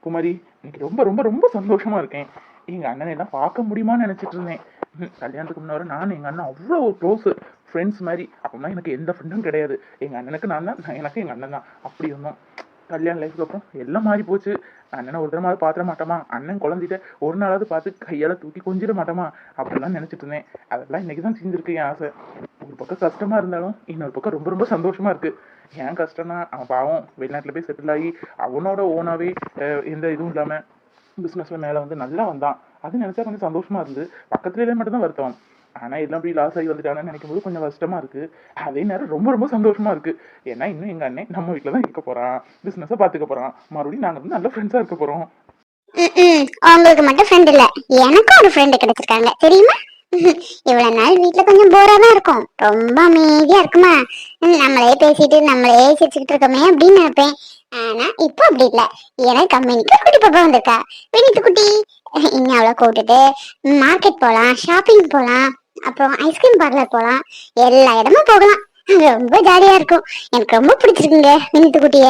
குமரி இன்னைக்கு ரொம்ப ரொம்ப ரொம்ப சந்தோஷமா இருக்கேன். எங்க அண்ணனை எல்லாம் பார்க்க முடியுமான்னு நினைச்சிட்டு இருந்தேன். ம், கல்யாணத்துக்கு முன்னாடி நான் எங்க அண்ணன் அவ்வளோ க்ளோஸ் ஃப்ரெண்ட்ஸ் மாதிரி. அப்போலாம் எனக்கு எந்த ஃப்ரெண்டும் கிடையாது. எங்க அண்ணனுக்கு நான் தான் நான் எனக்கு எங்க அண்ணன் தான். அப்படி இருந்தோம். கல்யாண லைஃப்க்கு அப்புறம் எல்லாம் மாறி போச்சு. அண்ணனை ஒரு தடவை பார்த்துட மாட்டோமா? அண்ணன் குழந்தைகிட்ட ஒரு நாளாவது பார்த்து கையால் தூக்கி கொஞ்சிட மாட்டோமா? அப்படிலாம் நினச்சிட்டு இருந்தேன். அதெல்லாம் இன்னைக்கு தான் செஞ்சிருக்கு என் ஆசை. ஒரு பக்கம் கஷ்டமாக இருந்தாலும் இன்னொரு பக்கம் ரொம்ப ரொம்ப சந்தோஷமாக இருக்குது ஏன் கஷ்டம்னா அவன் பாவம் வெளிநாட்டில் போய் செட்டில் ஆகி அவனோட ஓனாகவே எந்த இதுவும் இல்லாமல் பிஸ்னஸில் மேலே வந்து நல்லா வந்தான். அது நினச்சா கொஞ்சம் சந்தோஷமாக இருந்து பக்கத்துலேயே மட்டும் தான் வருத்தம். ஆனா எல்லாம் அப்படி லாஸ் ஆகி வந்துட்டானு நினைக்கும் போது கொஞ்சம் கஷ்டமா இருக்கு. அதே நேரம் ரொம்ப ரொம்ப சந்தோஷமா இருக்கு. ஏன்னா இன்னும் எங்க அண்ணன் நம்ம வீட்டில் தான் இருக்க போறான். பிஸ்னஸை பார்த்துக்க போறான். மறுபடியும் நாங்கள் வந்து நல்ல ஃப்ரெண்ட்ஸாக இருக்க போறோம். ம்ம். உங்களுக்கு மட்டும் ஃப்ரெண்ட் இல்ல. எனக்கும் ஒரு ஃப்ரெண்டு கிடைச்சிருக்காங்க. தெரியுமா? இவ்வளவு நாள் வீட்டுல கொஞ்சம் போரா தான் இருக்கும். ரொம்ப அமைதியா இருக்குமா? நம்மளே பேசிட்டு நம்மளே சிரிச்சுக்கிட்டு இருக்கோமே அப்படின்னு நினைப்பேன். ஆனா இப்போ அப்படி இல்ல. எனக்கு கம்பெனிக்கு குட்டி பாப்பா வந்திருக்கா. வினித்து குட்டி. இங்க அவளை கூப்பிட்டுட்டு மார்க்கெட் போலாம் ஷாப்பிங் போலாம். அப்புறம் ஐஸ்கிரீம் பார்லர் போகலாம் எல்லா இடமும் போகலாம். ரொம்ப ஜாலியா இருக்கும். எனக்கு ரொம்ப பிடிச்சிருக்குங்க வினித்து குட்டிய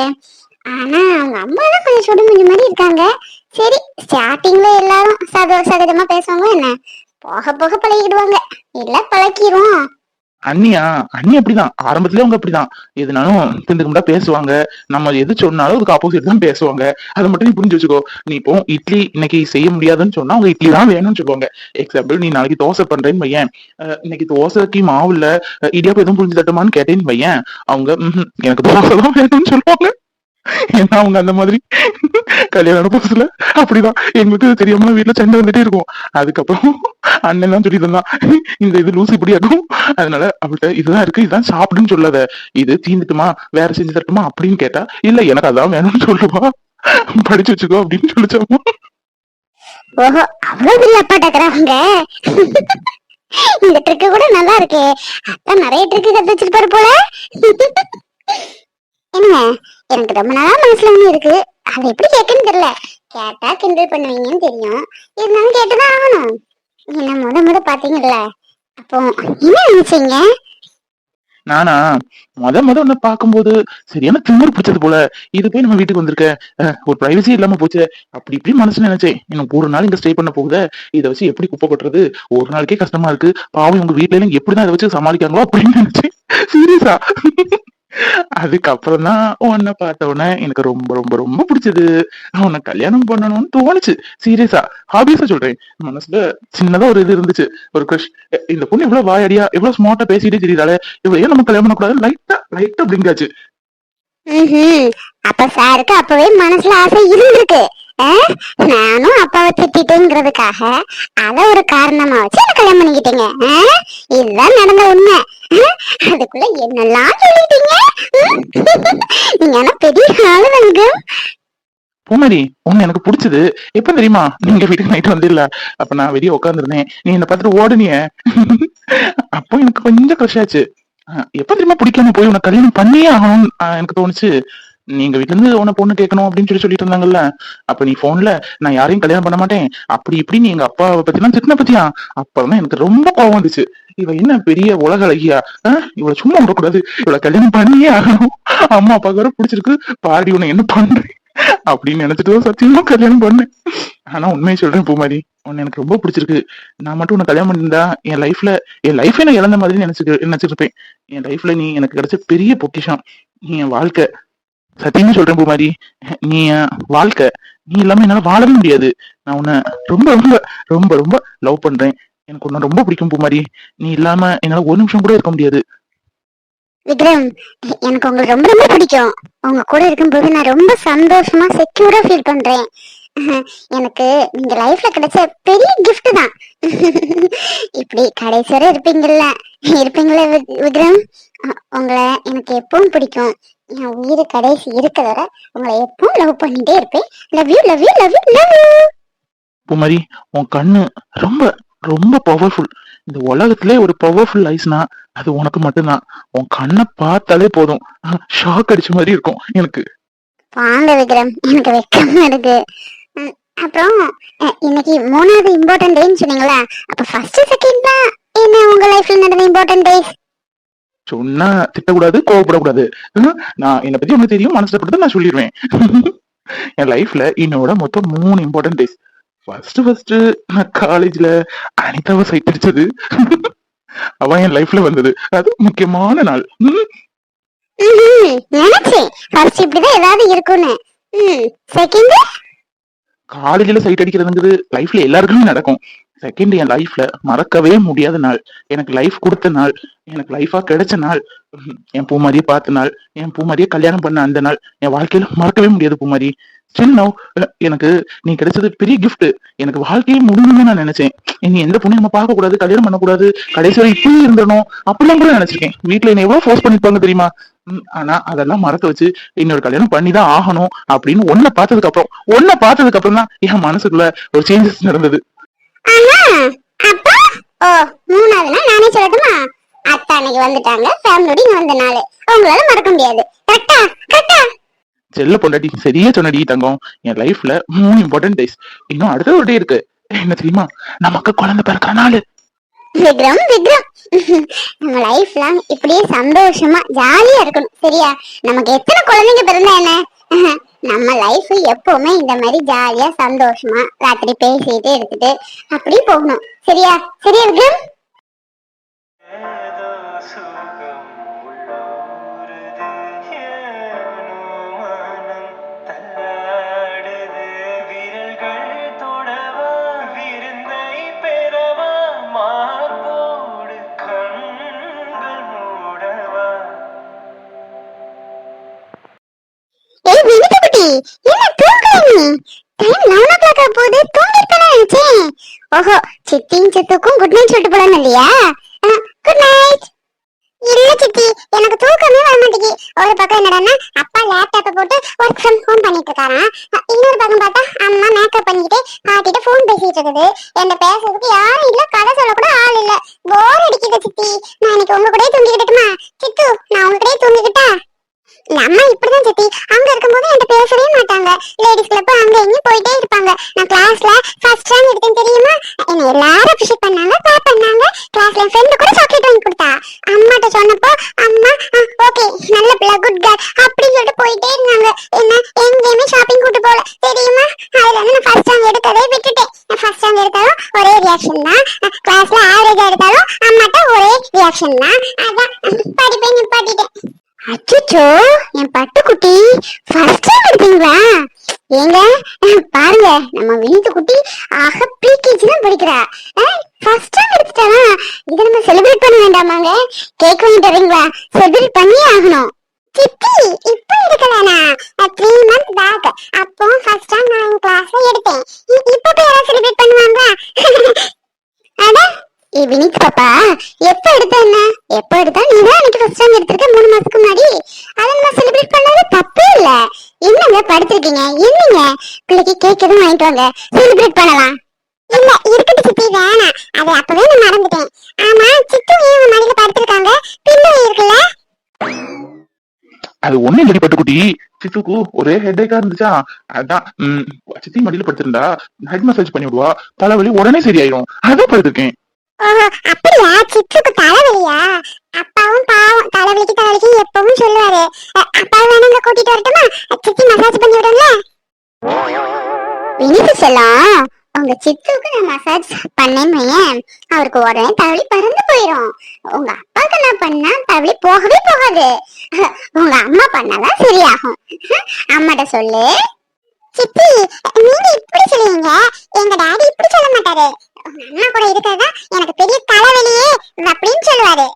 ஆனா அவங்க அம்மா தான் கொஞ்சம் சுடுமுஞ்சு மாதிரி இருக்காங்க. சரி ஸ்டார்டிங்ல எல்லாரும் சக சகஜமா பேசுவாங்க என்ன? போக போக பழகிடுவாங்க. இல்ல பழக்கிடுவோம் அண்ணியா? அண்ணி அப்படிதான். ஆரம்பத்திலே அவங்க அப்படிதான். எதுனாலும் திண்டுக்குண்டா பேசுவாங்க. நம்ம எது சொன்னாலும் அதுக்கு ஆப்போசிட் தான் பேசுவாங்க. அதை மட்டும் நீ புரிஞ்சு வச்சுக்கோ. நீ இப்போ இட்லி இன்னைக்கு செய்ய முடியாதுன்னு சொன்னா அவங்க இட்லி தான் வேணும்னு சொல்லுவாங்க. எக்ஸாம்பிள் நீ நாளைக்கு தோசை பண்றேன்னு அஹ் இன்னைக்கு தோசைக்கு மாவு இல்ல. அஹ் இடியாப்பம் எதுவும் புரிஞ்சு தட்டுமான்னு கேட்டேன்னு வையேன். அவங்க "ம்ஹும், எனக்கு தோசை தான் வேணும்னு சொல்லுவாங்க. ஏன்னா அவங்க அந்த மாதிரி கல்யாணம் புதுசுல அப்படிதான். எங்களுக்கு தெரியாம வீட்டுல சண்டை வந்துட்டே இருக்கும். அதுக்கப்புறம் அண்ணன் தான் சொல்லி தந்தான் இந்த இது லூசு இப்படி ஆகும். அதனால அவள்கிட்ட இதுதான் இருக்கு இதுதான் சாப்பிடுன்னு சொல்லாத. இது தீந்துட்டுமா? வேற செஞ்சு தரட்டுமா? அப்படின்னு கேட்டா இல்ல எனக்கு அதான் வேணும்னு சொல்லுவா. படிச்சு வச்சுக்கோ அப்படின்னு சொல்லிச்சோம். ஓஹோ அவ்வளவு டக்குறாங்க இந்த ட்ரிக்கு கூட நல்லா இருக்கே. அதான் நிறைய ட்ரிக்கு கத்து வச்சிருப்பாரு போல. என்னங்க? எனக்கு ரொம்ப நாளா மனசுல ஒண்ணு இருக்கு. அது எப்படி கேட்குன்னு தெரியல. கேட்டா கிண்டல் பண்ணுவீங்கன்னு தெரியும். இருந்தாலும் கேட்டுதான் ஆகணும். என்ன முத முத பாத்தீங்கல்ல. அப்போ என்ன நினைச்சீங்க? நானா? முத முத உன்னை பாக்கும்போது சரியான திமிரு பிடிச்சது போல. இது போய் நம்ம வீட்டுக்கு வந்திருக்க? அஹ், ஒரு பிரைவசி இல்லாம போச்சு. அப்படி இப்படி மனசுல நினைச்சேன். இன்னும் ஒரு நாள் இங்க ஸ்டே பண்ண போகுத? இதை வச்சு எப்படி குப்பை கொட்டுறது? ஒரு நாளைக்கே கஷ்டமா இருக்கு. பாவம் உங்க வீட்ல எல்லாம் எப்படிதான் இதை வச்சு சமாளிக்காங்களோ அப்படின்னு நினைச்சேன். சீரியஸா அதுக்கப்புறம் தான் உன்னை பார்த்த உடனே எனக்கு ரொம்ப ரொம்ப ரொம்ப பிடிச்சது. உன்னை கல்யாணம் பண்ணணும்னு தோணுச்சு. சீரியஸா ஹாபிஸா சொல்றேன். மனசுல சின்னதா ஒரு இது இருந்துச்சு. ஒரு கிரஷ் இந்த பொண்ணு இவ்வளவு வாயடியா இவ்வளவு ஸ்மார்ட்டா பேசிட்டே தெரியுதாலே இவ்வளவு ஏன் நம்ம கல்யாணம் பண்ணக்கூடாது? லைட்டா லைட்டா அப்படிங்காச்சு அப்ப சாருக்கு அப்பவே மனசுல ஆசை இருந்திருக்கு. நானும் அப்பாவை திட்டிட்டேங்கிறதுக்காக அத ஒரு காரணமா வச்சு கல்யாணம் பண்ணிக்கிட்டீங்க. இதுதான் நடந்த உண்மை. அதுக்குள்ள என்னெல்லாம் சொல்லிட்டீங்க? நீங்க ஆனா பெரிய ஆளுங்க பூமரி உன்னை எனக்கு பிடிச்சது. எப்ப தெரியுமா? நீங்க வீட்டுக்கு நைட் வந்து இல்ல அப்ப நான் வெளியே உட்காந்துருந்தேன் நீ என்ன பார்த்துட்டு ஓடுனிய. அப்போ எனக்கு கொஞ்சம் க்ரஷ் ஆச்சு. எப்ப தெரியுமா பிடிக்காம போய் உனக்கு கல்யாணம் பண்ணியே ஆகணும்னு அஹ் எனக்கு தோணுச்சு. நீங்க வீட்ல இருந்து உன பொண்ணு கேட்கணும் அப்படின்னு சொல்லி சொல்லிட்டு இருந்தாங்கல்ல. அப்ப நீ போன்ல நான் யாரையும் கல்யாணம் பண்ண மாட்டேன். அப்படி இப்படி நீ எங்க அப்பாவை பத்தி எல்லாம் திட்டின பத்தியா? அப்பதான் எனக்கு ரொம்ப கோவம் வந்துச்சு. இவ என்ன பெரிய உலக அழகியா? இவள சும்மா விடக்கூடாது. இவளை கல்யாணம் பண்ணியே ஆகணும். அம்மா அப்பாவுக்கு வேற பிடிச்சிருக்கு. பாடி உன்னை என்ன பண்றேன் அப்படின்னு நினைச்சிட்டு சத்தியமா கல்யாணம் பண்ணேன். ஆனா உண்மையை சொல்றேன் பூமாரி. உன்னை எனக்கு ரொம்ப பிடிச்சிருக்கு. நான் மட்டும் உன்னை கல்யாணம் பண்ணியிருந்தா என் லைஃப்ல என் லைஃபே நான் இழந்த மாதிரி நினைச்சு நினைச்சிருப்பேன். என் லைஃப்ல நீ எனக்கு கிடைச்ச பெரிய பொக்கிஷம். நீ என் வாழ்க்கை. சத்தியமா சொல்றேன் பூமாரி. நீ என் வாழ்க்கை. நீ இல்லாம என்னால வாழவே முடியாது. நான் உன்னை ரொம்ப ரொம்ப ரொம்ப ரொம்ப லவ் பண்றேன். எனக்கு உன்னை ரொம்ப பிடிக்கும் பூமாரி. நீ இல்லாம என்னால ஒரு நிமிஷம் கூட இருக்க முடியாது. விக்ரம் எனக்கு உங்களுக்கு ரொம்ப ரொம்ப பிடிக்கும். உங்க கூட இருக்கும்போது நான் ரொம்ப சந்தோஷமா செக்யூரா ஃபீல் பண்றேன். எனக்கு நீங்க லைஃப்ல கிடைச்ச பெரிய gift தான். இப்படி கடைசி வரை இருப்பீங்கல்ல. இருப்பீங்களே விக்- விக்ரம்? உங்களை எனக்கு எப்பவும் பிடிக்கும். என் உயிர் கடைசி இருக்க வரை உங்களை எப்பவும் லவ் பண்ணிட்டே இருப்பேன். Love you love you love you love you Poomari உன் கண்ணு ரொம்ப ரொம்ப பவர்ஃபுல் இந்த உலகத்திலே ஒரு பவர்ஃபுல் ஐஸ்னா அது உனக்கு மட்டும்தான். உன் கண்ணை பார்த்தாலே போதும். ஷாக் அடிச்ச மாதிரி இருக்கும் எனக்கு. வாங்க விக்ரம். எனக்கு வெக்கமா இருக்கு. அப்புறம் இன்னைக்கு மூணாவது இம்பார்ட்டன்ட் டேன்னு சொன்னீங்களா அப்ப ஃபர்ஸ்ட் செகண்ட் தான் என்ன உங்க லைஃப்ல நடந்த இம்பார்ட்டன்ட் டேஸ் சொன்னா திட்டக்கூடாது கோவப்படக்கூடாது. நான் என்னை பத்தி உனக்கு தெரியும் மனசுல நான் சொல்லிடுவேன். என் லைஃப்ல என்னோட மொத்தம் மூணு இம்பார்ட்டன்ட் டேஸ் ஃபர்ஸ்ட் ஃபர்ஸ்ட் நான் காலேஜ்ல அனிதாவை சைட் அடிச்சது. அவன் என் லைஃப்ல வந்தது. அது முக்கியமான நாள். ம், ம்ஹும். நினைச்சேன். ஃபர்ஸ்ட் இப்படிதான் ஏதாவது இருக்கும்னு. ம். செகண்ட் காலேஜ்ல சைட் அடிக்கிறதுங்கிறது லைஃப்ல எல்லாருக்குமே நடக்கும். செகண்ட் என் லைஃப்ல மறக்கவே முடியாத நாள். எனக்கு லைஃப் கொடுத்த நாள். எனக்கு லைஃபா கிடைச்ச நாள். என் பூமாரியை பார்த்த நாள். என் பூமாரியை கல்யாணம் பண்ண அந்த நாள். என் வாழ்க்கையில மறக்கவே முடியாது பூமாரி ஸ்டில் நவ் எனக்கு நீ கிடைச்சது பெரிய கிஃப்ட் எனக்கு வாழ்க்கையே முடியும்னு நான் நினைச்சேன். இனி எந்த பொண்ணையும் நம்ம பார்க்க கூடாது கல்யாணம் பண்ணக்கூடாது கடைசி வரை இப்படியே இருந்தனும் அப்படிலாம் கூட நினைச்சிருக்கேன். வீட்டுல என்ன எவ்வளவு ஃபோர்ஸ் பண்ணிருப்பாங்க தெரியுமா? ஆனா அதெல்லாம் மறக்க வச்சு இன்னொரு கல்யாணம் பண்ணி தான் ஆகணும் அப்படின்னு ஒன்ன பார்த்ததுக்கு அப்புறம் ஒன்ன பார்த்ததுக்கு அப்புறம் தான் என் மனசுக்குள்ள ஒரு சேஞ்சஸ் நடந்தது. நானே சொல்லட்டுமா? அத்தா அன்னைக்கு வந்துட்டாங்க ஃபேமிலியோட இங்க வந்த நாள். அவங்களால மறக்க முடியாது. கரெக்டா? கரெக்டா? செல்ல பொண்டாட்டி சரியா சொன்னடி தங்கம். என் லைஃப்ல மூணு இம்பார்ட்டன்ட் டேஸ் இன்னும் அடுத்த ஒரு டே இருக்கு. என்ன தெரியுமா? நமக்கு குழந்தை பிறக்கிற நாள். விக்ரம் விக்ரம். நம்ம லைஃப் லாங் இப்படியே சந்தோஷமா ஜாலியா இருக்கணும். சரியா? நமக்கு எத்தனை குழந்தைங்க பிறந்தா என்ன? நம்ம லைஃப் எப்பவுமே இந்த மாதிரி ஜாலியா சந்தோஷமா ராத்திரி பேசிட்டு எடுத்துட்டு அப்படி போகணும். சரியா? சரியா விக்ரம்? என்ன தூங்குற டைம் லெவன் ஓ கிளாக் போகுது தூங்கிருக்கேன் நினைச்சேன் ஓஹோ சித்தியும் சித்துக்கும் குட் நைட் சொல்லிட்டு போலாம் இல்லையா? குட் நைட் இல்ல சித்தி எனக்கு தூக்கமே வர மாட்டேங்குது. ஒரு பக்கம் என்னடான்னா அப்பா லேப்டாப்பை போட்டு ஒர்க் ஃப்ரம் ஹோம் பண்ணிட்டு இருக்காராம். இன்னொரு பக்கம் பார்த்தா அம்மா மேக்கப் பண்ணிக்கிட்டு பாட்டிட்டு ஃபோன் பேசிட்டு இருக்குது. என்ன பேசுறதுக்கு யாரும் இல்ல கதை சொல்ல கூட ஆள் இல்ல. போர் அடிக்குது சித்தி. நான் இன்னைக்கு உங்க கூட தூங்கிக்கிட்டுமா சித்து நான் உங்க கூடயே தூங்கிக்கிட்டா? இல்ல அம்மா இப்படிதான் சித்தி. அங்க இருக்கும்போது என்கிட்ட பேசவே மாட்டாங்க. லேடிஸ் கிளப் அங்க எங்கேயும் போயிட்டே இருப்பாங்க. நான் கிளாஸ்ல ஃபர்ஸ்ட் ரேங்க் எடுத்தேன் தெரியுமா? என்ன எல்லாரும் அப்ரிஷியேட் பண்ணாங்க கிளாப் பண்ணாங்க. கிளாஸ்ல என் ஃப்ரெண்டு கூட சாக்லேட் வாங்கி கொடுத்தா. அம்மாட்ட சொன்னப்போ அம்மா ஓகே நல்ல பிள்ளை குட் கேர்ள் அப்படின்னு சொல்லிட்டு போயிட்டே இருந்தாங்க. என்ன எங்கேயுமே ஷாப்பிங் கூட்டு போல தெரியுமா? அதுல இருந்து நான் ஃபர்ஸ்ட் ரேங்க் எடுத்ததே விட்டுட்டேன். நான் ஃபர்ஸ்ட் ரேங்க் எடுத்தாலும் ஒரே ரியாக்ஷன் தான். கிளாஸ்ல ஆவரேஜா எடுத்தாலும் அம்மாட்ட ஒரே ரியாக்ஷன் தான். அதான் படிப்பை நிப்பாட்டிட்டேன். அச்சோ என் பட்டுக்குட்டி ஃபர்ஸ்ட் டைம் எடுத்தீங்களா ஏங்க பாருங்க நம்ம வினித்து குட்டி ஆக ப்ரீகேஜி தான் படிக்கிறா ஃபர்ஸ்ட் டைம் எடுத்துட்டாளா இதை நம்ம செலிப்ரேட் பண்ண வேண்டாமாங்க கேக் செட்டில் பண்ணியே ஆகணும். சித்தி இப்போ எடுக்கலானா? த்ரீ மந்த் பேக் அப்போ ஃபர்ஸ்ட் டைம் நான் கிளாஸ்ல எடுத்தேன். இ- இப்போ போய் யாராவது செலிப்ரேட் பண்ணுவாங்க அட ஏ வினித் பாப்பா எப்ப எடுத்த என்ன? எப்ப எடுத்தா நீ தான் எனக்கு ஃபர்ஸ்ட் டைம் எடுத்திருக்க மூணு மாசத்துக்கு முன்னாடி? அதை நம்ம செலிப்ரேட் பண்ணது தப்பே இல்ல. என்னங்க படுத்திருக்கீங்க என்னங்க? பிள்ளைக்கு கேக் எதுவும் வாங்கிட்டு வாங்க. செலிப்ரேட் பண்ணலாம். இல்ல இருக்கட்டு சித்தி வேணாம். அது அப்பவே நான் மறந்துட்டேன். ஆமா சித்து ஏன் உங்க மடியில படுத்திருக்காங்க? பிள்ளை இருக்குல்ல? அது ஒண்ணு இல்லடி பட்டுக்குட்டி. சித்துக்கு ஒரே ஹெட்டேக்கா இருந்துச்சா? அதான் ம், சித்தி மடியில படுத்திருந்தா ஹெட் மசாஜ் பண்ணி விடுவா. தலைவலி உடனே சரியாயிடும் அதான் படுத்திருக்கேன். ஓஹோ அப்படியா? சித்துக்கு உங்க சித்துக்கு நான் மசாஜ் பண்ணேன்னு அவருக்கு உடனே தவளி பறந்து போயிடும் உங்க அப்பாவுக்கு நான் பண்ணா தவளி போகவே போகாது. உங்க அம்மா பண்ணாதான் சரியாகும். அம்மாட்ட சொல்லு. சித்தி நீங்க இப்படி சொல்லுவீங்க. எங்க டாடி இப்படி சொல்ல மாட்டாரு. உங்க அம்மா கூட இருக்கிறதா எனக்கு பெரிய தலைவலியே. அப்படின்னு சொல்லுவாரு.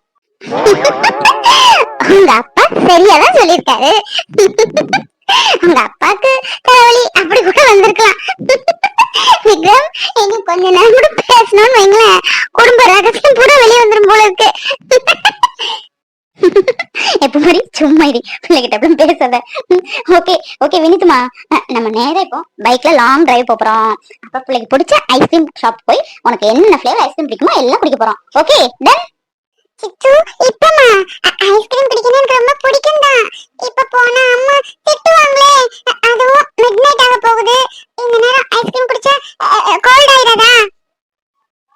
உங்க அப்பா சரியாதான் சொல்லியிருக்காரு. உங்க அப்பாக்கு தலைவலி அப்படி கூட வந்திருக்கலாம். கொஞ்ச நேரம் கூட பேசணும்னு வைங்களேன். குடும்ப ரகசியம் பூரா வெளியே வந்துடும் போல இருக்கு. எப்ப மாதிரி சும்மா இரு. பிள்ளைகிட்ட அப்படி பேசாத. ஓகே ஓகே வினித்துமா நம்ம நேரா இப்போ பைக்ல லாங் டிரைவ் போறோம். அப்ப பிள்ளைக்கு பிடிச்ச ஐஸ்கிரீம் ஷாப் போய் உனக்கு என்னென்ன ஃபிளேவர் ஐஸ்கிரீம் பிடிக்குமோ எல்லாம் குடிக்க போறோம். ஓகே டன் சித்து இப்பமா? ஐஸ்கிரீம் குடிக்கணும் எனக்கு ரொம்ப பிடிக்கும் தான் இப்ப போனா அம்மா திட்டுவாங்களே. அதுவும் மிட் நைட் ஆக போகுது. இந்த நேரம் ஐஸ்கிரீம் குடிச்சா கோல்ட் ஆயிடாதா?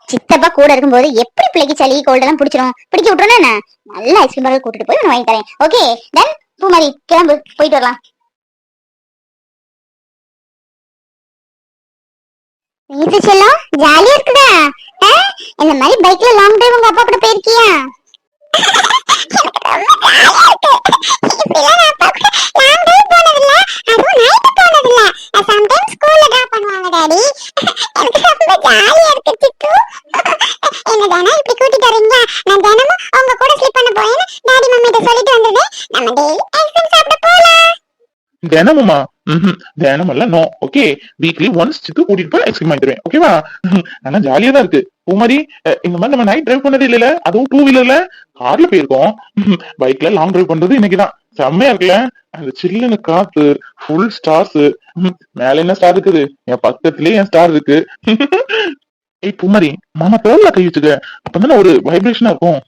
சித்தப்பா கூட இருக்கும்போது எப்படி பிள்ளைக்கு சளி கோல்ட் எல்லாம் பிடிச்சிரும்? பிடிக்க விட்டுறோம் என்ன? நல்ல ஐஸ்கிரீம் பார்க்க கூட்டிட்டு போய் வாங்கி தரேன். ஓகே டன் பூமாரி கிளம்பு. போயிட்டு வரலாம். வீட்டு செல்லம் ஜாலியா இருக்குதா? ஆ? இந்த மாதிரி பைக்ல லாங் டிரைவ் உங்க அப்பா கூட போயிருக்கியா? சொல்லிட்டு வந்தது நம்ம டெய்லி ஐஸ்கிரீம் சாப்பிட போலாம். தினமுமா? ம்ஹும். தினமெல்லாம் no okay weekly once Sidhu கூட்டிட்டு போய் ஐஸ்கிரீம் வாங்கி தருவேன் ஓகேவா ஆனா ஜாலியா தான் இருக்கு. பூமாரி இந்த மாதிரி நம்ம நைட் டிரைவ் பண்ணது இல்லல அதுவும் டூ வீலர்ல கார்ல போயிருக்கோம். பைக்ல லாங் டிரைவ் பண்றது இன்னைக்குதான் செம்மையா இருக்குல்ல? அந்த சில்லுன்னு காத்து ஃபுல் ஸ்டார்ஸ் மேல என்ன ஸ்டார் இருக்குது? என் பக்கத்துலயே என் ஸ்டார் இருக்கு. ஏய் பூமாரி மாமா தோல்ல கை வச்சுக்க. அப்பதானே ஒரு வைப்ரேஷனா இருக்கும்.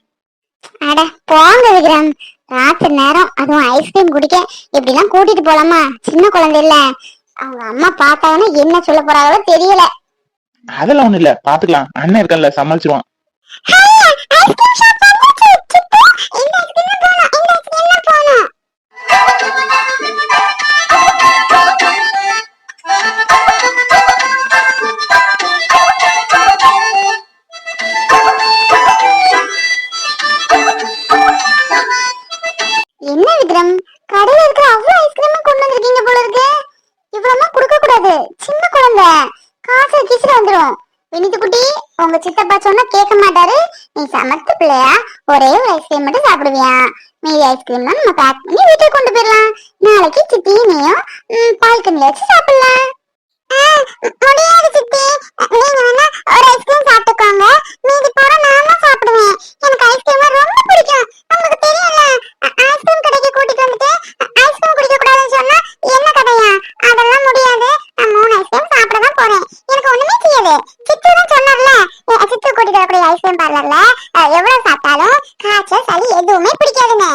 அட போங்க விக்ரம். ராத்திரி நேரம் அதுவும் ஐஸ்கிரீம் குடிக்க. இப்படிலாம் கூட்டிட்டு போலாமா? சின்ன குழந்தை இல்ல. அவங்க அம்மா பார்த்தாங்கன்னா என்ன சொல்ல போறாங்களோ தெரியல. அதெல்லாம் ஒண்ணு இல்ல. பாத்துக்கலாம் அண்ணன் இருக்கல சமாளிச்சிருவான். ஐஸ்கிரீம் ஷாப் ஐஸ்கிரீம்லாம் நம்ம பேக் பண்ணி வீட்டுக்கு கொண்டு போயிடலாம். நாளைக்கு சித்தியும் நீயும் பால்கனில வச்சு சாப்பிடலாம். முடியாது சித்தி. நீங்க வேணா ஒரு ஐஸ்கிரீம் சாப்பிட்டுக்கோங்க. மீதி போற நான் தான் சாப்பிடுவேன். எனக்கு ஐஸ்கிரீம் ரொம்ப பிடிக்கும் உங்களுக்கு தெரியும்ல அ- ஐஸ்கிரீம் கடைக்கு கூட்டிட்டு வந்துட்டு அ- ஐஸ்கிரீம் குடிக்க கூடாதுன்னு சொன்னா என்ன கதையா அதெல்லாம் முடியாது நான் மூணு ஐஸ்கிரீம் சாப்பிட தான் போறேன் எனக்கு ஒண்ணுமே செய்யாது சித்து தான் சொன்னார்ல எ- சித்து கூட்டிட்டு வரக்கூடிய ஐஸ்கிரீம் பார்லர்ல அ, எவ்வளவு சாப்பிட்டாலும் காய்ச்சல் சளி எதுவுமே பிடிக்காதுன்னு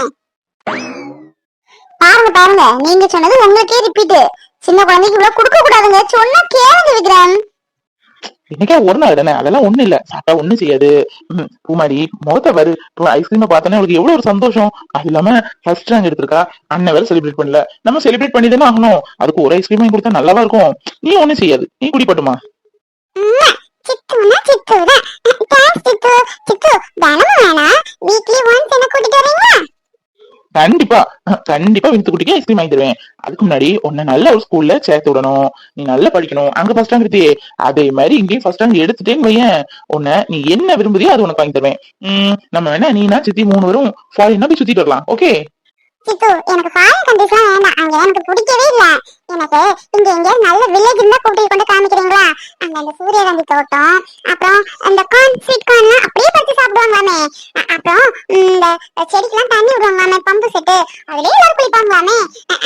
பாருங்க பாருங்க நீங்க சொன்னது உங்களுக்கே ரிப்பீட் சின்ன குழந்தைக்கு இவ்வளவு கொடுக்க கூடாதுங்க. சொன்னா கேளுங்க விக்ரம். இன்னைக்கே ஒரு நாள் தானே? அதெல்லாம் ஒண்ணு இல்ல. சாப்பிட்டா ஒண்ணும் செய்யாது. பூமாரி முகத்தை வரு ஐஸ்கிரீம் பார்த்தோன்னே அவளுக்கு எவ்வளவு ஒரு சந்தோஷம். அது இல்லாம ஃபர்ஸ்ட் ரேங்க் எடுத்திருக்கா. அண்ணன் வேற செலிப்ரேட் பண்ணல. நம்ம செலிப்ரேட் பண்ணி தானே ஆகணும். அதுக்கு ஒரு ஐஸ்கிரீம் வாங்கி கொடுத்தா நல்லாவா இருக்கும்? நீ ஒண்ணும் செய்யாது. நீ குடிப்பட்டுமா சித்து சித்து. சித்து தினமும் வேணாம் வீக்லி ஒன்ஸ் என்ன கூட்டிட்டு வரீங்களா? கண்டிப்பா கண்டிப்பா வித்து குட்டிக்கு ஐஸ்கிரீம் வாங்கி தருவேன். அதுக்கு முன்னாடி உன்னை நல்ல ஒரு ஸ்கூல்ல சேர்த்து விடணும். நீ நல்லா படிக்கணும். அங்க ஃபர்ஸ்ட் ரேங்க் எடுத்தியே. அதே மாதிரி இங்கேயும் ஃபர்ஸ்ட் ரேங்க் எடுத்துட்டேன்னு வையேன். உன்னை நீ என்ன விரும்புதியோ அது உனக்கு வாங்கி தருவேன். உம், நம்ம வேணா நீனா சித்தி மூணு வரும் ஃபாரின் போய் சுத்திட்டு வரலாம். ஓகே சித்து எனக்கு ஃபாரின் கண்ட்ரிஸ்லாம் வேண்டாம். அங்க எனக்கு பிடிக்கவே இல்ல. எனக்கு இங்க எங்க நல்ல வில்லேஜ் இருந்தா கூட்டிட்டு கொண்டு காமிக்கிறீங்களா? அங்க அந்த சூரியகாந்தி தோட்டம் அப்புறம் அந்த கார்ன் ஸ்வீட் கார்ன்லாம் அப்படியே பறிச்சு சாப்பிடுவாங்களாமே. அப்புறம் ம், இந்த செடிக்கெல்லாம் தண்ணி விடுவாங்களாமே பம்பு செட்டு. அதுலயே எல்லாரும் குளிப்பாங்களாமே.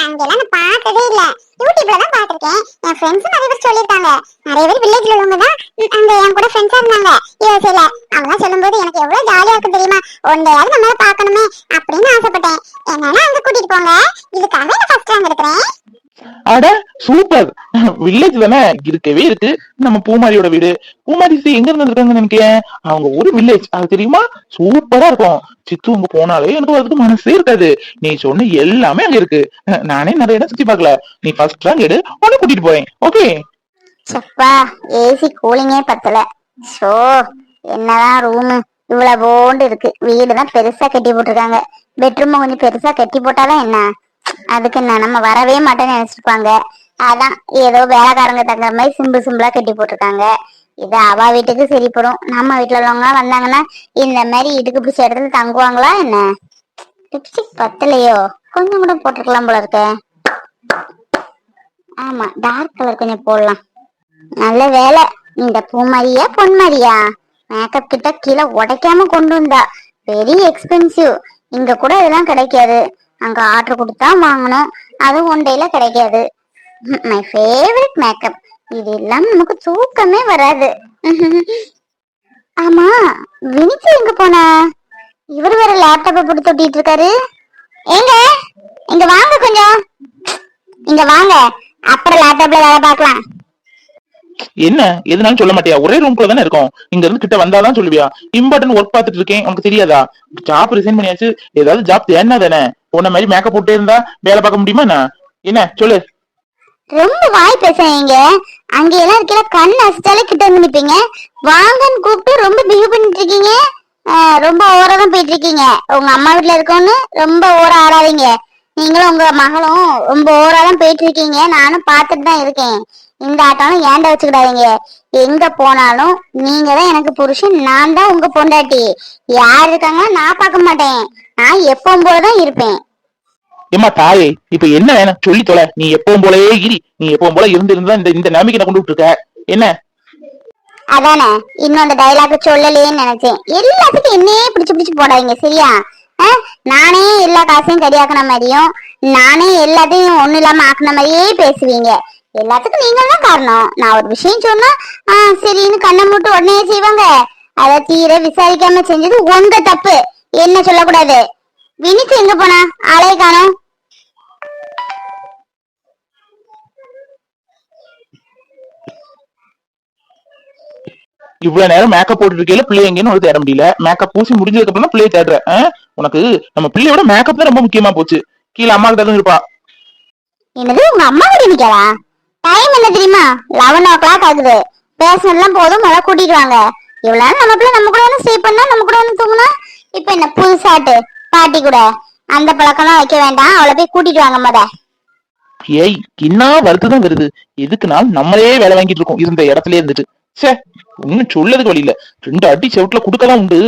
அங்கெல்லாம் நான் பார்த்ததே இல்ல. யூடியூப்ல தான் பார்த்திருக்கேன். என் ஃப்ரெண்ட்ஸும் நிறைய பேர் சொல்லியிருக்காங்க. நிறைய பேர் வில்லேஜ்ல உள்ளவங்க தான் அங்க என் கூட ஃப்ரெண்ட்ஸா இருந்தாங்க. யோசில அவங்க சொல்லும்போது எனக்கு எவ்வளவு ஜாலியா இருக்கும் தெரியுமா? ஒன்றையாவது நம்மள பார்க்கணுமே அப்படின்னு ஆசைப்பட்டேன். என்னன்னா அங்க கூட்டிட்டு போங்க. இதுக்காக நான் ஃபர்ஸ்ட் ரேங்க் எடுக்கிறேன். அட சூப்பர் வில்லேஜ் தானே? இருக்கவே இருக்கு. நம்ம பூமாரியோட வீடு. பூமாரி சி எங்க இருந்து இருக்காங்கன்னு நினைக்கிறேன் அவங்க ஒரு வில்லேஜ் அது தெரியுமா? சூப்பரா இருக்கும். சித்து அங்க போனாலே எனக்கு வரதுக்கு மனசே இருக்காது. நீ சொன்ன எல்லாமே அங்க இருக்கு. நானே நிறைய இடம் சுத்தி பார்க்கல. நீ ஃபர்ஸ்ட் ரேங்க் எடு. உன்னை கூட்டிட்டு போறேன். ஓகே சப்பா. ஏசி கூலிங்கே பத்தல. ஷோ என்னதான் ரூமு இவ்வளவு போண்டு இருக்கு. வீடு தான் பெருசா கட்டி போட்டிருக்காங்க. பெட்ரூம் கொஞ்சம் பெருசா கட்டி போட்டாதான் என்ன? அதுக்கு என்ன நம்ம வரவே மாட்டேன்னு நினைச்சிருப்பாங்க. அதான் ஏதோ வேலைக்காரங்க தங்குற மாதிரி சிம்பிள் சிம்பிளா கட்டி போட்டிருக்காங்க. இது அவ வீட்டுக்கு சரிப்படும். நம்ம வீட்டுல உள்ளவங்க வந்தாங்கன்னா இந்த மாதிரி இடுக்கு பிடிச்ச இடத்துல தங்குவாங்களா என்ன? லிப்ஸ்டிக் பத்தலையோ? கொஞ்சம் கூட போட்டிருக்கலாம் போல இருக்க. ஆமா டார்க் கலர் கொஞ்சம் போடலாம். நல்ல வேலை. இந்த பூமாரியா பொன்மாரியா மேக்கப் கிட்ட கீழே உடைக்காம கொண்டு வந்தா வெரி எக்ஸ்பென்சிவ் இங்க கூட இதெல்லாம் கிடைக்காது. அங்க ஆர்டர் கொடுத்தா வாங்கணும். அது ஒன் டேல கிடைக்காது. மை ஃபேவரட் மேக்கப் இது எல்லாம் நமக்கு தூக்கமே வராது. ஆமா வினித்து எங்க போனா? இவர் வேற லேப்டாப்பை போட்டு தொட்டிட்டு இருக்காரு. ஏங்க இங்க வாங்க கொஞ்சம். இங்க வாங்க. அப்புறம் லேப்டாப்ல வேலை பார்க்கலாம். என்ன? எதுனாலும் சொல்ல மாட்டியா? ஒரே ரூம்குள்ள தானே இருக்கோம். இங்க இருந்து கிட்ட வந்தாதான் சொல்லுவியா? இம்பார்ட்டன்ட் ஒர்க் பார்த்துட்டு இருக்கேன். உனக்கு தெரியாதா? ஜாப் ரிசைன் பண்ணியாச்சு. ஏதாவது ஜாப் தேடினா தானே. உன்ன மாதிரி மேக்கப் போட்டே இருந்தா வேலை பார்க்க முடியுமா என்ன? என்ன? சொல்லு. ரொம்ப வாய் பேசுறீங்க அங்க எல்லாம் இருக்கல கண் அசிச்சாலே கிட்ட வந்து நிப்பீங்க. வாங்கன்னு கூப்பிட்டு ரொம்ப பிஹேவ் பண்ணிட்டு இருக்கீங்க. ஆஹ் ரொம்ப ஓவரா தான் போயிட்டு இருக்கீங்க. உங்க அம்மா வீட்ல இருக்கோன்னு ரொம்ப ஓவரா ஆடாதீங்க நீங்களும் உங்க மகளும் ரொம்ப ஓவரா தான் போயிட்டு இருக்கீங்க. நானும் பாத்துட்டு தான் இருக்கேன். இந்த ஆட்டம் ஏன்டா வச்சுக்கிடாதீங்க? எங்க போனாலும் நீங்க தான் எனக்கு புருஷன் நான் தான் உங்க பொண்டாட்டி. யார் இருக்காங்க நான் பார்க்க மாட்டேன். நான் எப்பவும் போலதான் இருப்பேன். ஏமா தாயே இப்ப என்ன வேணும்? சொல்லி தொலை. நீ எப்பவும் போலயே இரி. நீ எப்பவும் போல இருந்து இருந்தா இந்த இந்த நம்பிக்கை கொண்டு விட்டு இருக்க என்ன? அதானே இன்னும் அந்த டைலாக் சொல்லலையேன்னு நினைச்சேன். எல்லாத்துக்கும் என்னையே பிடிச்சு பிடிச்சு போடாதீங்க சரியா? நானே எல்லா காசையும் கடியாக்குன மாதிரியும் நானே எல்லாத்தையும் ஒண்ணு இல்லாம ஆக்குன மாதிரியே பேசுவீங்க. எல்லாத்துக்கும் நீங்க தான் காரணம். நான் ஒரு விஷயம் சொன்னா சரின்னு கண்ணை மூட்டு உடனே செய்வாங்க. அத தீர விசாரிக்காம செஞ்சது உங்க தப்பு. என்ன சொல்லக்கூடாது. வினித்து எங்க போனா? ஆளே காணோம். இவ்வளவு நேரம் மேக்கப் போட்டு இருக்கையில பிள்ளை எங்கன்னு ஒரு தேட முடியல. மேக்கப் பூசி முடிஞ்சதுக்கு அப்புறம் பிள்ளைய தேடுற? உனக்கு நம்ம பிள்ளையோட மேக்கப் தான் ரொம்ப முக்கியமா போச்சு. கீழே அம்மா கிட்ட தான் இருப்பா. என்னது உங்க அம்மா வீடு நிக்கலா டைம் என்ன தெரியுமா? லெவன் ஓ கிளாக் ஆகுது. பேசினதுலாம் போதும் முதல்ல கூட்டிட்டு வாங்க. இவ்வளவு நேரம் நம்ம பிள்ளை நம்ம கூட வந்து ஸ்டே பண்ணா நம்ம கூட வந்து தூங்கினா இப்ப என்ன புதுசாட்டு பாட்டி கூட. அந்த பழக்கம்லாம் வைக்க வேண்டாம். அவளை போய் கூட்டிட்டு வாங்க மத. ஏய் என்ன வருத்தம் தான் வருது. எதுக்குனாலும் நம்மளே வேலை வாங்கிட்டு இருக்கோம். இருந்த இடத்துல இருந்துட்டு. சே ஒன்னும் சொல்லதுக்கு வழி இல்ல. ரெண்டு அடி செவுட்டுல குடுக்கதான் உண்டு.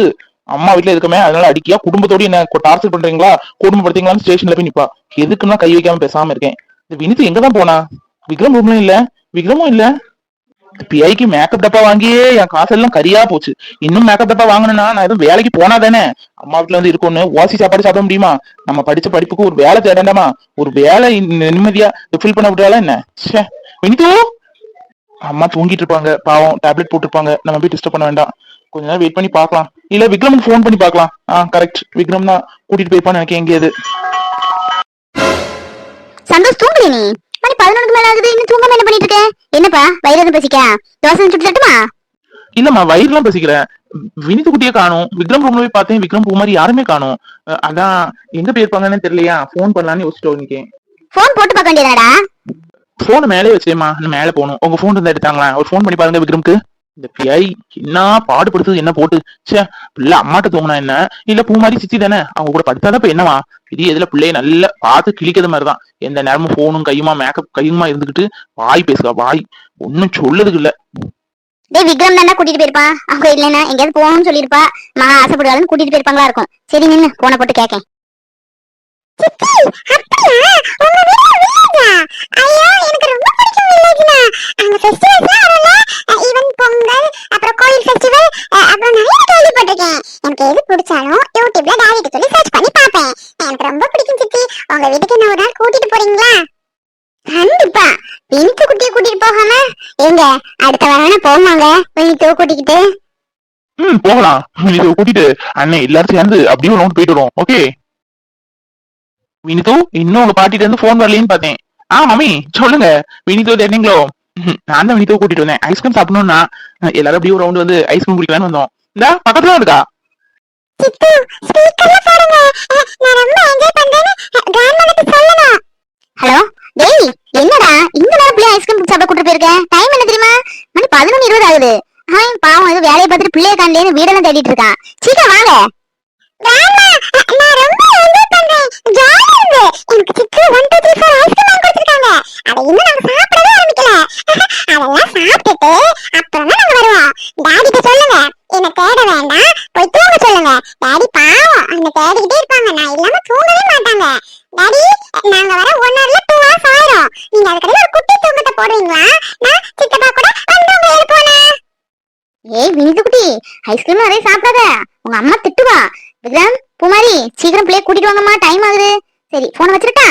அம்மா வீட்டுல இருக்கமே அதனால அடிக்கியா குடும்பத்தோட என்ன டார்ச்சர் பண்றீங்களா? குடும்பப்படுத்தீங்களான்னு ஸ்டேஷன்ல போய் நிப்பா. எதுக்குன்னா கை வைக்காம பேசாம இருக்கேன். இந்த வினித்து எங்கதான் போனா? விக்ரம் ரூம்ல இல்ல. விக்ரமும் இல்ல. பிஐக்கு மேக்கப் டப்பா வாங்கியே. என் காசெல்லாம் கரியா போச்சு. இன்னும் மேக்கப் டப்பா வாங்கினா நான் எதுவும் வேலைக்கு போனா தானே? அம்மா வீட்டுல வந்து இருக்கும்னு ஓசி சாப்பாடு சாப்பிட முடியுமா? நம்ம படிச்ச படிப்புக்கு ஒரு வேலை தேடண்டாமா? ஒரு வேலை நிம்மதியா ஃபில் பண்ண விட்டாலும் என்ன? ச்சே. வினிது! அம்மா தூங்கிட்டு இருப்பாங்க. பாவம் டேப்லெட் போட்டிருப்பாங்க. நம்ம போய் டிஸ்டர்ப் பண்ண வேண்டாம். கொஞ்ச நேரம் வெயிட் பண்ணி பார்க்கலாம். இல்ல விக்ரமுக்கு ஃபோன் பண்ணி பார்க்கலாம். ஆ கரெக்ட் விக்ரம் தான் கூட்டிட்டு போய்ப்பான்னு எனக்கு எங்கேயாது சந்தோஷ் தூங்குறீ மணி பதினொன்று மேல ஆகுது இன்னும் தூங்காம என்ன பண்ணிட்டு இருக்க? என்னப்பா வயிறு எதுவும் பசிக்க? தோசை சுட்டு தட்டுமா இல்லம்மா வயிறுலாம் பசிக்கிறேன் வினிது குட்டியே காணும். விக்ரம் ரூம்ல போய் பார்த்தேன். விக்ரம் மாதிரி யாருமே காணும். அதான் எங்க போயிருப்பாங்கன்னு தெரியலையா? ஃபோன் பண்ணலான்னு யோசிச்சுட்டு இருக்கேன். போன் போட்டு பார்க்க வேண்டியதாடா போன் மேலே வச்சேம்மா. மேலே போகணும். உங்க ஃபோன் இருந்தா எடுத்தாங்களா? ஒரு ஃபோன் பண்ணி பாருங்க விக்ரம்க்கு. இந்த பிஐ என்ன பாடுபடுத்தது என்ன போட்டு சே பிள்ளை அம்மாட்ட தூங்கினா என்ன? இல்ல பூ மாதிரி சித்தி தானே? அவங்க கூட படுத்தாதான் இப்ப என்னவா? இது எதுல பிள்ளைய நல்லா பார்த்து கிழிக்கிறது மாதிரிதான். எந்த நேரமும் போனும் கையுமா மேக்கப் கையுமா இருந்துகிட்டு வாய் பேசுவா வாய். ஒன்னும் சொல்லுறதுக்கு இல்ல. டேய் விக்ரம் தானே கூட்டிட்டு போயிருப்பா? அவங்க இல்லைன்னா எங்கேயாவது போகணும்னு சொல்லியிருப்பா. மகா ஆசைப்படுவாருன்னு கூட்டிட்டு போயிருப்பாங்களா இருக்கும். சரி நின்னு போன போட்டு கேக்கேன். ஐயோ எனக்கு ரொம்ப பிடிக்கும் வில்லேஜ்னா அங்க ஃபெஸ்டிவல்ஸ்லாம் வரும்ல ஈவன் பொங்கல் அப்புறம் கோயில் ஃபெஸ்டிவல் அப்புறம் நிறைய கேள்விப்பட்டிருக்கேன். எனக்கு எது பிடிச்சாலும் யூடியூப்ல டாடிட்ட சொல்லி சர்ச் பண்ணி பார்ப்பேன். எனக்கு ரொம்ப பிடிக்கும் சித்தி. உங்க வீட்டுக்கு என்ன ஒரு நாள் கூட்டிட்டு போறீங்களா? கண்டிப்பா. வினித்து குட்டியை கூட்டிட்டு போகாம எங்க அடுத்த வாரம் போமாங்க வினித்து கூட்டிக்கிட்டு. ம் போகலாம். வினிது கூட்டிட்டு அண்ணன் எல்லாரும் சேர்ந்து அப்படியே ஒரு ரவுண்ட் போயிட்டு வருவோம். ஓகே வினிது இன்னும் உங்க பாட்டிட்ட இருந்து போன் வரலைன்னு பார்த்தேன். ஆ மம்மி சொல்லுங்க. வினிது தேடிங்களோ ம், நான் தான் வினிதோ கூட்டிட்டு வந்தேன். ஐஸ்கிரீம் சாப்பிடணும்னா அஹ், எல்லாரும் அப்படியே ஒரு ரவுண்ட் வந்து ஐஸ்கிரீம் குடிக்கலாம்னு வந்தோம். இந்த பக்கத்துல இருக்கா? சித்து ஸ்பீக்கர்ல நான் ரொம்ப என்ஜாய் பண்றேன்னு கிராண்ட்மதர்க்கு ஹலோ டேய் என்னடா இந்த நேரம் பிள்ளை ஐஸ்கிரீம் சாப்பிட கூட்டு போயிருக்கேன் டைம் என்ன தெரியுமா? மணி பதினொன்று இருபது ஆகுது. அவன் பாவம் வேலையை பார்த்துட்டு பிள்ளைய காண்டேன்னு வீடெல்லாம் தேடிட்டு இருக்கான் சீக்கிரம் வாங்க. ஐஸ்கிரீம் வாங்கி கொடுத்திருக்காங்க. அதை இன்னும் நாங்க சாப்பிடவே ஆரம்பிக்கல. அதெல்லாம் சாப்பிட்டுட்டு அப்புறம் தான் நாங்க வருவோம். டாடிட்ட சொல்லுங்க. என்ன தேட வேண்டாம். போய் தூங்க சொல்லுங்க. டாடி பாவம். அந்த தேடிக்கிட்டே இருப்பாங்க. நான் இல்லாம தூங்கவே மாட்டாங்க. டாடி நாங்க நான் சித்தப்பா கூட ஏய் வினிது ஐஸ்கிரீம் நிறைய சாப்பிடாத. உங்க அம்மா திட்டுவா. விக்ரம் பூமாரி சீக்கிரம் பிள்ளைய கூட்டிட்டு வாங்கம்மா டைம் ஆகுது. சரி போனை வச்சிருக்கா?